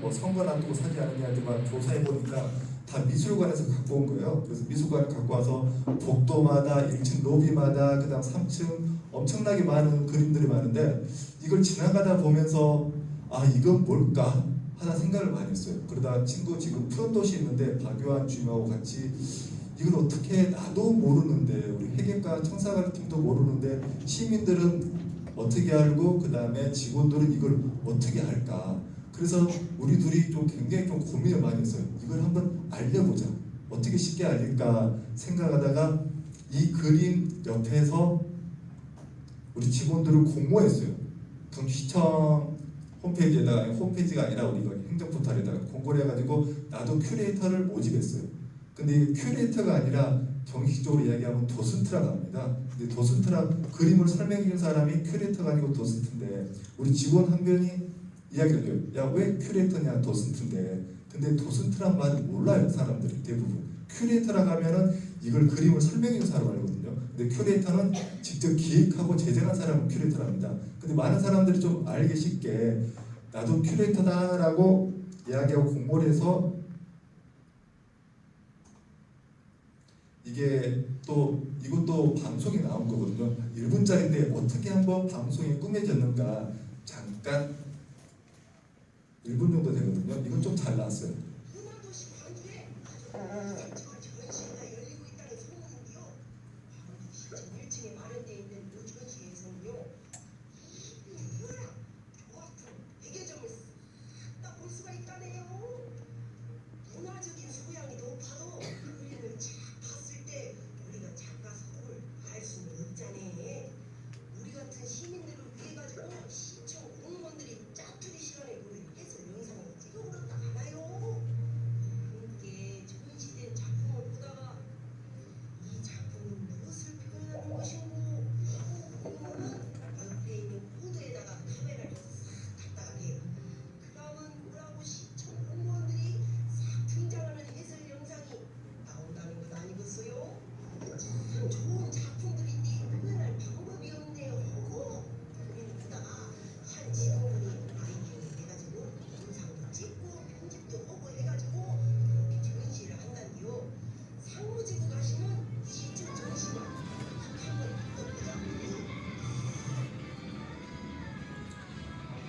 뭐 선거 놔두고 사지 않느냐지만 조사해 보니까 다 미술관에서 갖고 온 거예요. 그래서 미술관 갖고 와서 복도마다 1층 로비마다 그다음 3층 엄청나게 많은 그림들이 많은데 이걸 지나가다 보면서 아 이건 뭘까 하나 생각을 많이 했어요. 그러다 친구 지금 푸른 도시 있는데 박유한 주임하고 같이 이걸 어떻게 나도 모르는데 우리 회계과 청사관 팀도 모르는데 시민들은 어떻게 알고 그 다음에 직원들은 이걸 어떻게 할까? 그래서 우리 둘이 좀 굉장히 좀 고민을 많이 했어요. 이걸 한번 알려보자. 어떻게 쉽게 알릴까 생각하다가 이 그림 옆에서 우리 직원들을 공모했어요. 경시청 홈페이지에다가 홈페이지가 아니라 우리 가 행정 포털에다가 공고를 해가지고 나도 큐레이터를 모집했어요. 근데 이 큐레이터가 아니라 정식적으로 이야기하면 도슨트라고 합니다. 근데 도슨트라 그림을 설명해 준 사람이 큐레이터가 아니고 도슨트인데 우리 직원 한 명이 이야기를 해요. 야 왜 큐레이터냐 도슨트인데. 근데 도슨트란 말을 몰라요 사람들이 대부분. 큐레이터라고 하면은 이걸 그림을 설명해 준 사람 알거든요. 근데 큐레이터는 직접 기획하고 제작한 사람을 큐레이터랍니다. 근데 많은 사람들이 좀 알기 쉽게 나도 큐레이터다라고 이야기하고 공모를 해서 이게 또 이것도 방송에 나온 거거든요. 1분짜리인데 어떻게 한번 방송이 꾸며졌는가 잠깐 1분 정도 되거든요. 이건 좀 잘 나왔어요.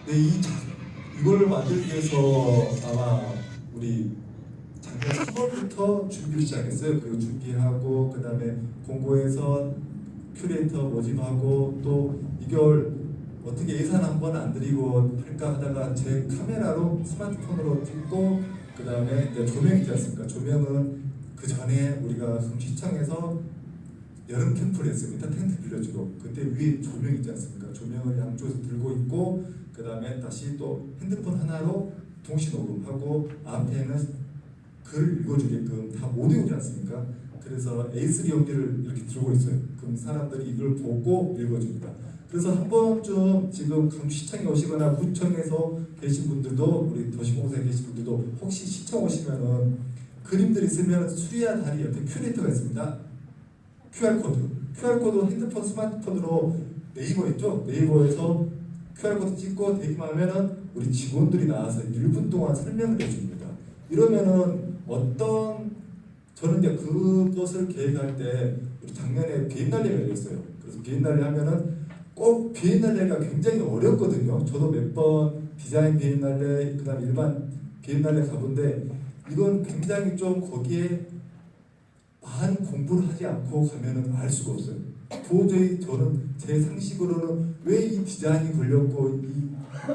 네, 이 작, 이걸 만들기 위해서 아마 우리 작년 3월부터 준비를 시작했어요. 그리고 준비하고 그 다음에 공고해서 큐레이터 모집하고 또 이걸 어떻게 예산 한 번안 들이고 할까 하다가 제 카메라로 스마트폰으로 찍고 그 다음에 이제 조명 있지 않습니까? 조명은 그 전에 우리가 시청에서 여름 캠프를 했습니다. 텐트 빌려주고 그때 위에 조명 있지 않습니까? 조명을 양쪽에서 들고 있고 그 다음에 다시 또 핸드폰 하나로 동시 녹음하고 앞에는 글 읽어주게끔 다 모두 오지 않습니까? 그래서 A3 용지를 이렇게 들고 있어요. 그럼 사람들이 이걸 보고 읽어줍니다. 그래서 한 번쯤 지금 강시청에 오시거나 구청에서 계신 분들도 우리 도시공사에 계신 분들도 혹시 시청 오시면은 그림들 있으면 수리아 다리 옆에 큐레이터가 있습니다. QR 코드. QR 코드 핸드폰 스마트폰으로 네이버 있죠? 네이버에서 QR 코드 찍고 대기만 하면은 우리 직원들이 나와서 1분 동안 설명을 해줍니다. 이러면은 어떤 저는 이제 그것을 계획할 때 우리 작년에 비엔날레가 열렸어요. 그래서 비엔날레 하면은 꼭 비엔날레가 굉장히 어렵거든요. 저도 몇 번 디자인 비엔날레 그다음 일반 비엔날레 가본데 이건 굉장히 좀 거기에 많은 공부를 하지 않고 가면은 알 수가 없어요. 도저히 저는 제 상식으로는 왜 이 디자인이 걸렸고 이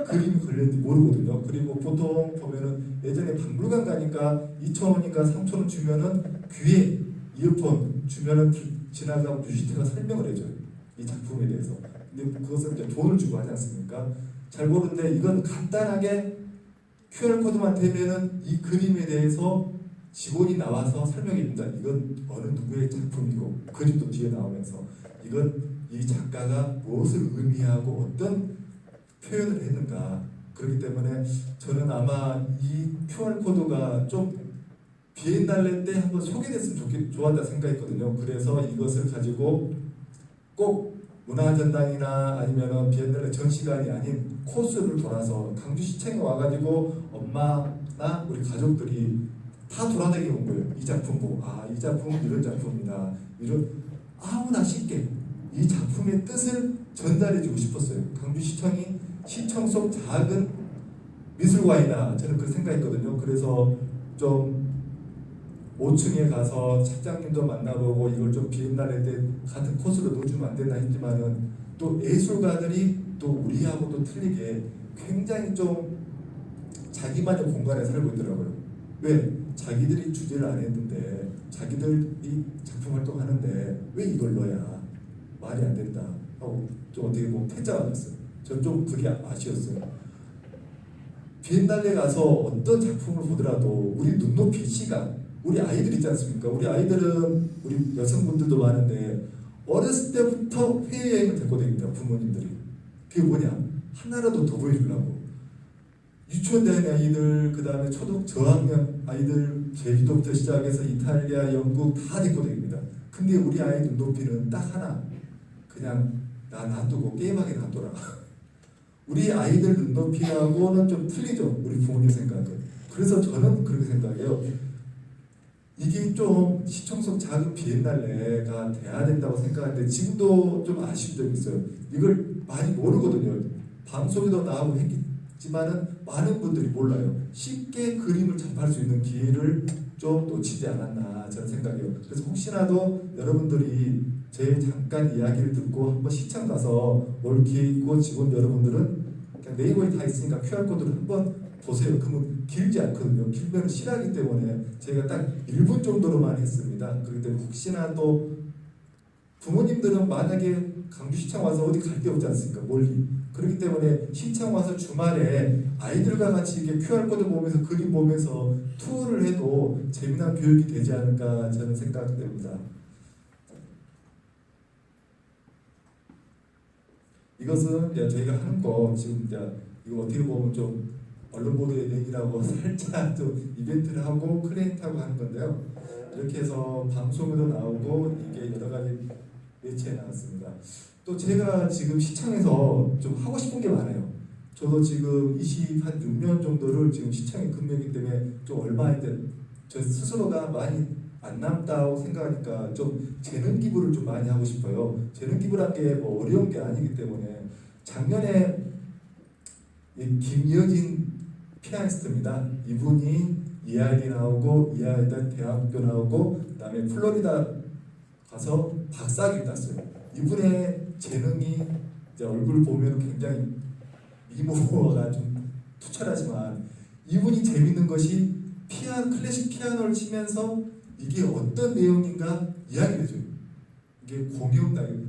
그림이 걸렸는지 모르거든요. 그리고 보통 보면은 예전에 박물관 가니까 2,000원인가 3,000원 주면은 귀에 이어폰 주면은 지나가고 뮤지테가 설명을 해줘요. 이 작품에 대해서. 근데 그것을 이제 돈을 주고 하지 않습니까? 잘 모르는데 이건 간단하게 QR 코드만 되면은 이 그림에 대해서 직원이 나와서 설명해 준다. 이건 어느 누구의 작품이고 그림도 뒤에 나오면서 이건 이 작가가 무엇을 의미하고 어떤 표현을 했는가. 그렇기 때문에 저는 아마 이 QR 코드가 좀 비엔날레 때 한번 소개됐으면 좋겠, 좋았다 생각했거든요. 그래서 이것을 가지고 꼭 문화전당이나 아니면 비엔날레 전시관이 아닌 코스를 돌아서 강주시청에 와가지고 엄마나 우리 가족들이 다 돌아다니게 온 거예요. 이 작품 보고 아이 작품 이런 작품이다. 이런 아무나 쉽게 이 작품의 뜻을 전달해주고 싶었어요. 강주시청이 시청 속 작은 미술관이다. 저는 그 생각했거든요. 그래서 좀 5층에 가서 차장님도 만나보고 이걸 좀 비엔날레 때 같은 코스로 넣어주면 안 되나 했지만은 또 예술가들이 또 우리하고도 틀리게 굉장히 좀 자기만의 공간에 살고 있더라고요. 왜? 자기들이 주제를 안 했는데 자기들이 작품 활동하는데 왜 이걸 넣어야 말이 안 된다 하고 좀 어떻게 보면 패자가 됐어요. 전 좀 그게 아쉬웠어요. 비엔날레 가서 어떤 작품을 보더라도 우리 눈높이 시각 우리 아이들 있지 않습니까? 우리 아이들은 우리 여성분들도 많은데 어렸을 때부터 해외여행을 데리고 다닙니다 부모님들이 그게 뭐냐 하나라도 더 보여주려고 유치원 다니는 아이들 그 다음에 초등 저학년 아이들 제주도부터 시작해서 이탈리아 영국 다 데리고 다닙니다. 근데 우리 아이 눈높이는 딱 하나. 그냥 나 놔두고 게임하게 놔둬라. 우리 아이들 눈높이하고는 좀 틀리죠 우리 부모님 생각은 그래서 저는 그렇게 생각해요. 이게 좀 시청석 작은 비엔날레가 돼야 된다고 생각하는데 지금도 좀 아쉬운 점이 있어요. 이걸 많이 모르거든요. 방송에도 나오고 했 지만은 많은 분들이 몰라요 쉽게 그림을 접할 수 있는 기회를 좀 놓치지 않았나 저는 생각해요 그래서 혹시라도 여러분들이 제 잠깐 이야기를 듣고 한번 시청 가서 올 기회 있고 직원 여러분들은 그냥 네이버에 다 있으니까 QR코드를 한번 보세요. 그러면 길지 않거든요. 길면 실하기 때문에 제가 딱 1분 정도로만 했습니다. 그렇기 때문에 혹시나 또 부모님들은 만약에 강주시청 와서 어디 갈 데 없지 않습니까? 멀리. 그렇기 때문에 시청 와서 주말에 아이들과 같이 이렇게 QR코드 보면서 그림 보면서 투어를 해도 재미난 교육이 되지 않을까 저는 생각됩니다. 이것은 이제 저희가 하는 거 지금 이제 이거 어떻게 보면 좀 언론 보도의 얘기라고 살짝 좀 이벤트를 하고 클레이트하고 하는 건데요. 이렇게 해서 방송에도 나오고 이게 여러 가지 매체에 나왔습니다. 또 제가 지금 시청에서 좀 하고 싶은 게 많아요. 저도 지금 20한 6년 정도를 지금 시청에 근무했기 때문에 좀 얼마인데 저 스스로가 많이 안 남다고 생각하니까 좀 재능 기부를 좀 많이 하고 싶어요. 재능 기부란 게 뭐 어려운 게 아니기 때문에 작년에 이 김여진 피아니스트입니다. 이분이 이아이디 나오고 이아이디 대학교 나오고 그다음에 플로리다 가서 박사학위 땄어요. 이분의 재능이 이제 얼굴 보면 굉장히 미모가 좀 투철하지만 이분이 재밌는 것이 피아 클래식 피아노를 치면서 이게 어떤 내용인가 이야기를 해줘요. 이게 공연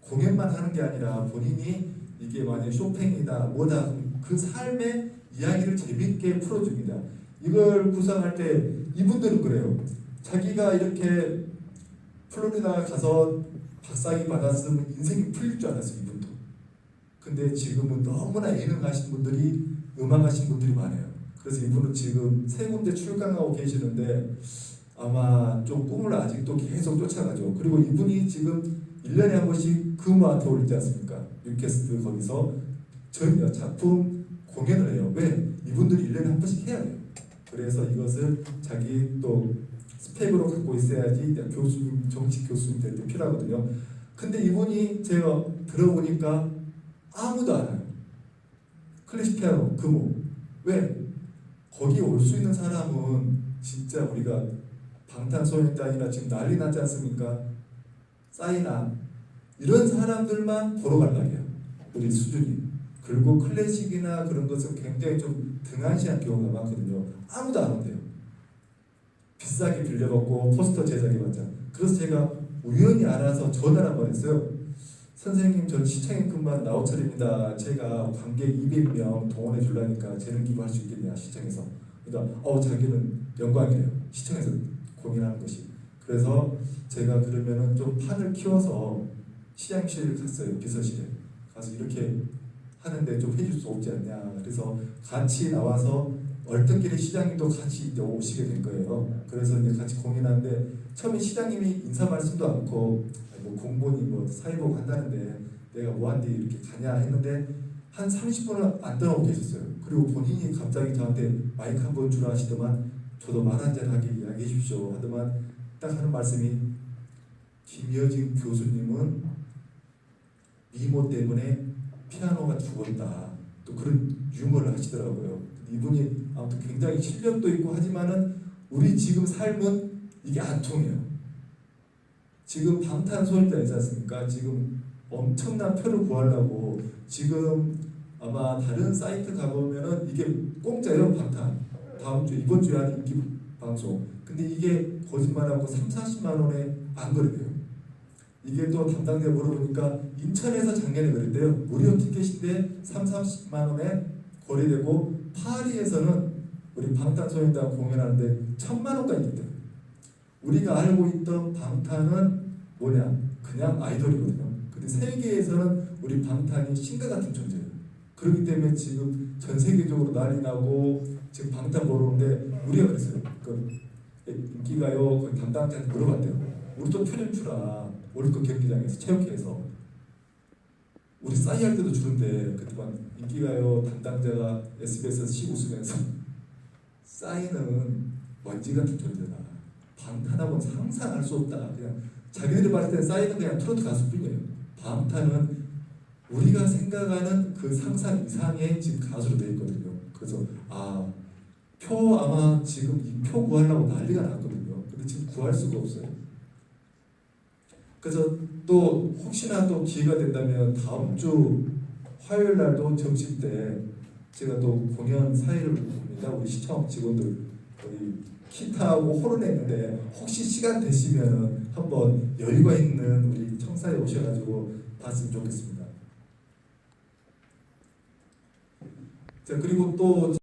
공연만 하는 게 아니라 본인이 이게 만약 쇼팽이다 뭐다 그 삶의 이야기를 재밌게 풀어줍니다. 이걸 구상할 때 이분들은 그래요. 자기가 이렇게 플로리다 가서 박사학위 받았으면 인생이 풀릴 줄 알았어요. 이분도. 근데 지금은 너무나 예능하신 분들이 음악하신 분들이 많아요. 그래서 이분은 지금 세 군데 출강하고 계시는데 아마 좀 꿈을 아직도 계속 쫓아가죠. 그리고 이분이 지금 1년에 한 번씩 금화한테 올리지 않습니까? 뉴캐스트 거기서 전 작품 공연을 해요. 왜? 이분들이 1년에 한 번씩 해야 돼요. 그래서 이것을 자기 또 스펙으로 갖고 있어야지 교수님, 정식 교수님 될 때 필요하거든요. 근데 이분이 제가 들어보니까 아무도 안 해요. 클래식 피아노, 금호. 왜? 거기 올 수 있는 사람은 진짜 우리가 방탄소년단이나 지금 난리 나지 않습니까? 싸이나 이런 사람들만 보러 갈라게요. 우리 수준이. 그리고 클래식이나 그런 것은 굉장히 좀 등한시한 경우가 많거든요. 아무도 안 온대요. 비싸게 빌려먹고 포스터 제작해 봤자. 그래서 제가 우연히 알아서 전화를 한번 했어요. 선생님 전 시청에 근무한 나호철입니다. 제가 관객 200명 동원해 주려니까 재능 기부할 수 있겠냐 시청에서. 그러니까 어 자기는 영광이래요. 시청에서 공연하는 것이. 그래서 제가 그러면은 좀 판을 키워서 시장실을 갔어요. 비서실에. 가서 이렇게 하는데 좀 해줄 수 없지 않냐. 그래서 같이 나와서 얼떨결에 시장님도 같이 이제 오시게 된 거예요. 그래서 이제 같이 공연하는데 처음에 시장님이 인사 말씀도 않고 뭐 공본이 뭐 사회복 한다는데 내가 뭐한데 이렇게 가냐 했는데 한 30분을 안 떠나고 계셨어요. 그리고 본인이 갑자기 저한테 마이크 한 번 주라 하시더만 저도 말 한잔 하게 이야기해 주십시오 하더만 딱 하는 말씀이 김여진 교수님은 미모 때문에 피아노가 죽었다. 또 그런 유머를 하시더라고요. 이분이 아무튼 굉장히 실력도 있고 하지만은 우리 지금 삶은 이게 안 통해요. 지금 방탄소년단 있지 않습니까? 지금 엄청난 표를 구하려고 지금 아마 다른 사이트 가보면은 이게 공짜예요 방탄 다음 주 이번 주에 하는 인기 방송 근데 이게 거짓말하고 3, 40만 원에 안 거래돼요 이게 또 담당자 물어보니까 인천에서 작년에 그랬대요 무료 티켓인데 3, 40만 원에 거래되고 파리에서는 우리 방탄소년단 공연하는데 천만 원까지 있대요 우리가 알고 있던 방탄은 뭐냐 그냥 아이돌이거든요 근데 세계에서는 우리 방탄이 신과 같은 존재예요 그렇기 때문에 지금 전 세계적으로 난리 나고 지금 방탄 보러 오는데 우리가 그랬어요. 그 인기가요 그 담당자한테 물어봤대요. 우리도 표좀 주라. 월드컵 경기장에서 체육회에서 우리 싸이 할 때도 주는데 그때만 인기가요 담당자가 SBS에서 시 웃으면서 싸이는 먼지 같은 존재다. 방탄하고는 상상할 수 없다. 그냥 자기들이 봤을 때 싸이는 그냥 트로트 가수뿐이에요. 방탄은 우리가 생각하는 그 상상 이상의 지금 가수로 되어 있거든요. 그래서 아, 표 아마 지금 이 표 구하려고 난리가 났거든요. 근데 지금 구할 수가 없어요. 그래서 또 혹시나 또 기회가 된다면 다음 주 화요일 날도 점심 때 제가 또 공연 사회를 봅니다. 우리 시청 직원들 우리 기타하고 호른 했는데 혹시 시간 되시면 한번 여유가 있는 우리 청사에 오셔가지고 봤으면 좋겠습니다. 자 그리고 또